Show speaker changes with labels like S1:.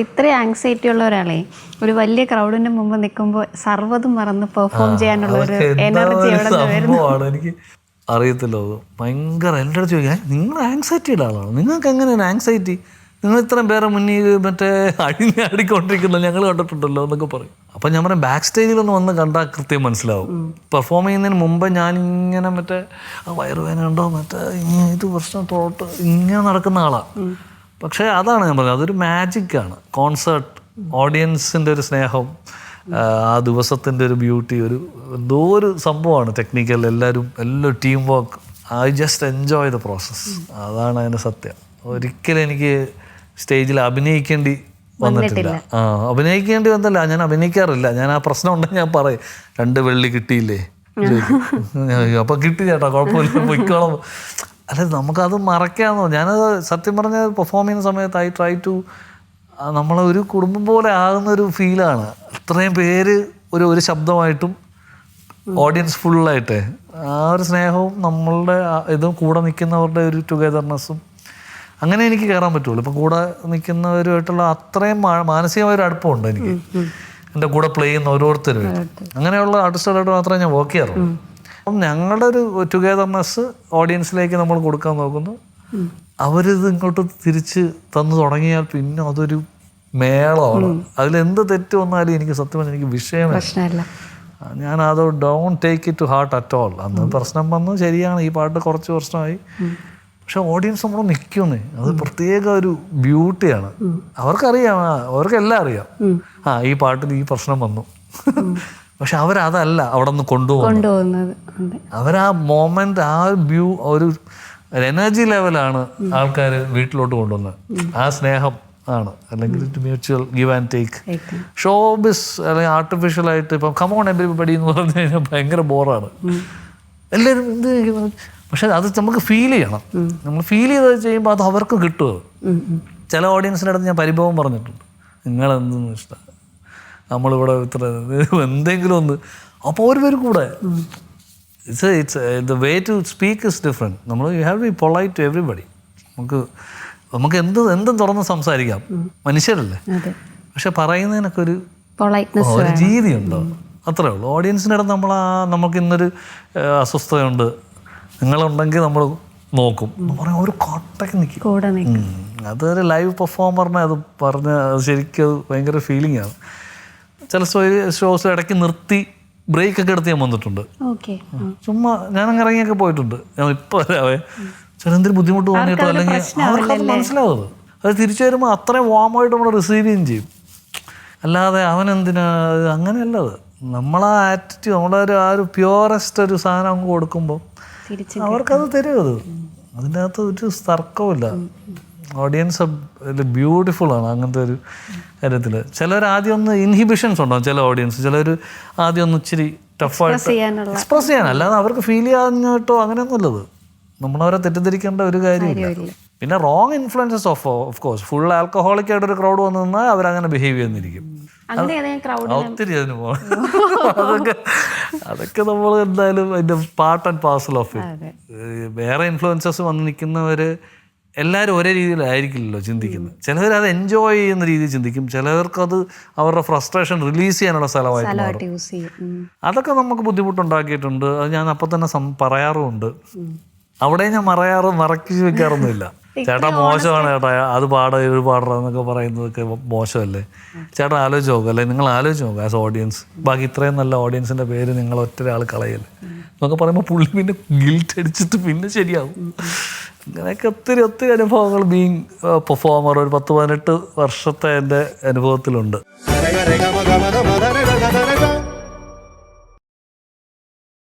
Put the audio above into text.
S1: ഇത്രയും ആങ്സൈറ്റി ഉള്ള ഒരാളെ ഒരു വലിയ ക്രൗഡിന്റെ മുമ്പ് നിൽക്കുമ്പോൾ സർവതും മറന്ന് പെർഫോം ചെയ്യാനുള്ള ഒരു എനർജി എവിടെ വരുന്നു?
S2: എനിക്ക് അറിയത്തില്ല അത്. ഭയങ്കര എന്റെ അടുത്ത് ചോദിക്കാൻ നിങ്ങൾ ആങ്സൈറ്റിയുടെ ആളാണ്? നിങ്ങൾക്ക് എങ്ങനെയാണ് ആങ്സൈറ്റി നിങ്ങൾ ഇത്രയും പേരെ മുന്നിൽ മറ്റേ അഴിഞ്ഞാടിക്കൊണ്ടിരിക്കുന്ന ഞങ്ങൾ കണ്ടിട്ടുണ്ടല്ലോ എന്നൊക്കെ പറയും. അപ്പം ഞാൻ പറയാം ബാക്ക് സ്റ്റേജിലൊന്ന് വന്ന് കണ്ടാൽ കൃത്യം മനസ്സിലാവും. പെർഫോം ചെയ്യുന്നതിന് മുമ്പ് ഞാനിങ്ങനെ ഇങ്ങനെ മറ്റേ ആ വയറുവേന ഉണ്ടോ? മറ്റേ ഇത് പ്രശ്നം തോട്ട് ഇങ്ങനെ നടക്കുന്ന ആളാണ് പക്ഷേ അതാണ് ഞാൻ പറഞ്ഞത്. അതൊരു മാജിക്കാണ് കോൺസേർട്ട് ഓഡിയൻസിന്റെ ഒരു സ്നേഹം ആ, ദിവസത്തിന്റെ ഒരു ബ്യൂട്ടി ഒരു എന്തോ ഒരു സംഭവമാണ് ടെക്നിക്കൽ എല്ലാവരും എല്ലാം team work I just enjoy the process അതാണ് അതിന്റെ സത്യം. ഒരിക്കലും എനിക്ക് സ്റ്റേജിൽ അഭിനയിക്കേണ്ടി വന്നിട്ടില്ല. ആ അഭിനയിക്കേണ്ടി വന്നല്ല. ഞാൻ അഭിനയിക്കാറില്ല. ഞാൻ ആ പ്രശ്നം ഉണ്ടെങ്കിൽ ഞാൻ പറയും രണ്ട് വെള്ളി കിട്ടിയില്ലേ? അപ്പൊ കിട്ടി ചേട്ടാ കുഴപ്പമില്ല. പൊയ്ക്കോളം. അല്ല നമുക്കത് മറക്കാമെന്നോ ഞാനത് സത്യം പറഞ്ഞ പെർഫോം ചെയ്യുന്ന സമയത്ത് ഐ ട്രൈ ടു നമ്മളെ ഒരു കുടുംബം പോലെ ആകുന്ന ഒരു ഫീലാണ് അത്രയും പേര് ഒരു ഒരു ശബ്ദമായിട്ടും ഓഡിയൻസ് ഫുള്ളായിട്ട് ആ ഒരു സ്നേഹവും നമ്മളുടെ ഇതും കൂടെ നിൽക്കുന്നവരുടെ ഒരു ടുഗദർനെസ്സും അങ്ങനെ എനിക്ക് കയറാൻ പറ്റുള്ളൂ. ഇപ്പം കൂടെ നിൽക്കുന്നവരുമായിട്ടുള്ള അത്രയും മാനസികമായ ഒരു അടുപ്പമുണ്ട് എനിക്ക്. എന്റെ കൂടെ പ്ലേ ചെയ്യുന്ന ഓരോരുത്തരും അങ്ങനെയുള്ള ആർട്ടിസ്റ്റുകളായിട്ട് മാത്രമേ ഞാൻ വർക്ക് ചെയ്യാറുള്ളൂ. അപ്പം ഞങ്ങളുടെ ഒരു ടുഗദർനെസ് ഓഡിയൻസിലേക്ക് നമ്മൾ കൊടുക്കാൻ നോക്കുന്നു. അവരിത് ഇങ്ങോട്ട് തിരിച്ച് തന്നു തുടങ്ങിയാൽ പിന്നെ അതൊരു മേളമാണ്. അതിലെന്ത് തെറ്റ് വന്നാലും എനിക്ക് സത്യം പറഞ്ഞാൽ എനിക്ക് വിഷയമേ ഞാൻ അത് don't take it to heart at all അന്ന് പ്രശ്നം വന്നു ശരിയാണ്. ഈ പാട്ട് കുറച്ച് വർഷമായി. പക്ഷെ ഓഡിയൻസ് നമ്മൾ നിൽക്കുന്നേ. അത് പ്രത്യേക ഒരു ബ്യൂട്ടിയാണ് അവർക്കറിയാം. അവർക്കെല്ലാം അറിയാം. ആ ഈ പാട്ടിൽ ഈ പ്രശ്നം വന്നു. പക്ഷെ അവരതല്ല അവിടെ നിന്ന് കൊണ്ടുപോകും
S1: കൊണ്ടുപോകുന്നത്
S2: അവർ ആ മോമെന്റ് ആ വ്യൂ ഒരു എനർജി ലെവലാണ് ആൾക്കാർ വീട്ടിലോട്ട് കൊണ്ടുവന്നത്. ആ സ്നേഹം ആണ്. അല്ലെങ്കിൽ mutual give and take. Showbiz അല്ലെങ്കിൽ ആർട്ടിഫിഷ്യൽ ആയിട്ട് ഇപ്പം കമോൺ എവരിബഡി എന്ന് പറഞ്ഞു കഴിഞ്ഞാൽ ഭയങ്കര ബോറാണ് എല്ലാവരും എന്ത് പക്ഷെ അത് നമുക്ക് ഫീൽ ചെയ്യണം. നമ്മൾ ഫീൽ ചെയ്ത് ചെയ്യുമ്പോൾ അത് അവർക്ക് കിട്ടും അത്.
S1: ഉം, ഉം.
S2: ചില ഓഡിയൻസിന്റെ അടുത്ത് ഞാൻ പരിഭവം പറഞ്ഞിട്ടുണ്ട്. നിങ്ങളെന്തെന്ന് ഇഷ്ടം നമ്മളിവിടെ ഇത്ര എന്തെങ്കിലും ഒന്ന് അപ്പോൾ ഒരു പേര് കൂടെ it's it's the way to speak is different നമ്മൾ you have be polite to everybody നമുക്ക് നമുക്ക് എന്ത് എന്തും തുറന്ന് സംസാരിക്കാം. മനുഷ്യരല്ലേ? പക്ഷെ പറയുന്നതിനൊക്കെ ഒരു ഒരു രീതിയുണ്ടോ. അത്രേ ഉള്ളൂ. ഓഡിയൻസിന്റെ ഇടം നമ്മൾ ആ നമുക്ക് ഇന്നൊരു അസ്വസ്ഥതയുണ്ട്. നിങ്ങളുണ്ടെങ്കിൽ നമ്മൾ നോക്കും. പറയാം ഒരു കോട്ടയ്ക്ക് നിൽക്കും അതൊരു ലൈവ് പെർഫോമറിനെ അത് പറഞ്ഞ ശരിക്കും ഭയങ്കര ഫീലിംഗ് ആണ്. ചില ഷോസിൽ ഇടയ്ക്ക് നിർത്തി ബ്രേക്ക് ഒക്കെ എടുത്ത് ഞാൻ വന്നിട്ടുണ്ട്. ചുമ്മാ ഞാൻ അങ്ങ് ഇറങ്ങിയൊക്കെ പോയിട്ടുണ്ട്. ഞാൻ ഇപ്പോൾ വരാവേ ചില എന്തെങ്കിലും ബുദ്ധിമുട്ട് തോന്നിയിട്ടോ അല്ലെങ്കിൽ അവർക്കത് മനസ്സിലാവുന്നത് അത്. തിരിച്ചു വരുമ്പോൾ അത്രയും വാമായിട്ട് നമ്മൾ റിസീവ് ചെയ്യുകയും ചെയ്യും. അല്ലാതെ അവൻ എന്തിനാ അങ്ങനെയല്ല അത്. നമ്മളാ ആറ്റിറ്റ്യൂഡ് നമ്മുടെ ഒരു ആ ഒരു പ്യുവറസ്റ്റ് ഒരു സാധനം അങ്ങ് കൊടുക്കുമ്പോൾ അവർക്കത് തരും അത് അതിന്റെ അകത്ത് ഒരു തർക്കവുമില്ല. ഓഡിയൻസ് ബ്യൂട്ടിഫുൾ ആണ് അങ്ങനത്തെ ഒരു കാര്യത്തിൽ ചിലർ ആദ്യം ഒന്ന് ഇൻഹിബിഷൻസ് ഉണ്ടാവും ചില ഓഡിയൻസ് ചിലർ ആദ്യം ഒന്ന് ഇച്ചിരി ടഫായിട്ട് എക്സ്പ്രസ് ചെയ്യാൻ. അല്ലാതെ അവർക്ക് ഫീൽ ചെയ്യാഞ്ഞിട്ടോ അങ്ങനെയൊന്നുമല്ലത് നമ്മളവരെ തെറ്റിദ്ധരിക്കേണ്ട ഒരു കാര്യമില്ല. പിന്നെ wrong influences of of course full alcoholic ആയിട്ട് ഒരു ക്രൗഡ് വന്നു നിന്നാൽ അവരങ്ങനെ ബിഹേവ് ചെയ്യുന്നിരിക്കും. ഒത്തിരി അതിന് പോകണം അതൊക്കെ അതൊക്കെ നമ്മൾ എന്തായാലും അതിന്റെ പാർട്ട് ആൻഡ് പാർസൽ ഓഫ്. വേറെ ഇൻഫ്ലുവൻസസ് വന്ന് നിൽക്കുന്നവർ എല്ലാവരും ഒരേ രീതിയിലായിരിക്കില്ലല്ലോ ചിന്തിക്കുന്നത്. ചിലവർ അത് എൻജോയ് ചെയ്യുന്ന രീതിയിൽ ചിന്തിക്കും. ചിലവർക്കത് അവരുടെ ഫ്രസ്ട്രേഷൻ റിലീസ് ചെയ്യാനുള്ള സ്ഥലമായിട്ട് മാറും. അതൊക്കെ നമുക്ക് ബുദ്ധിമുട്ടുണ്ടാക്കിയിട്ടുണ്ട്. അത് ഞാൻ അപ്പം തന്നെ പറയാറുമുണ്ട്. അവിടെ ഞാൻ മറയാറ് മറക്കി വെക്കാറൊന്നുമില്ല. ചേട്ടാ മോശമാണ് ചേട്ടാ. അത് പാട ഇത് പാടറ എന്നൊക്കെ പറയുന്നതൊക്കെ മോശമല്ലേ? ചേട്ടാ ആലോചിച്ച് നോക്കുക അല്ലെ? നിങ്ങൾ ആലോചിച്ച് നോക്കുക ആസ് ഓഡിയൻസ് ബാക്കി ഇത്രയും നല്ല ഓഡിയൻസിന്റെ പേര് നിങ്ങൾ ഒറ്റ ഒരാൾ കളയല്ലേ? എന്നൊക്കെ പറയുമ്പോൾ പുള്ളി പിന്നെ ഗിൽറ്റ് അടിച്ചിട്ട് പിന്നെ ശരിയാവും. അങ്ങനെയൊക്കെ ഒത്തിരി ഒത്തിരി അനുഭവങ്ങൾ ബീങ് പെർഫോമർ ഒരു പത്ത് പതിനെട്ട് വർഷത്തെ എന്റെ അനുഭവത്തിലുണ്ട്.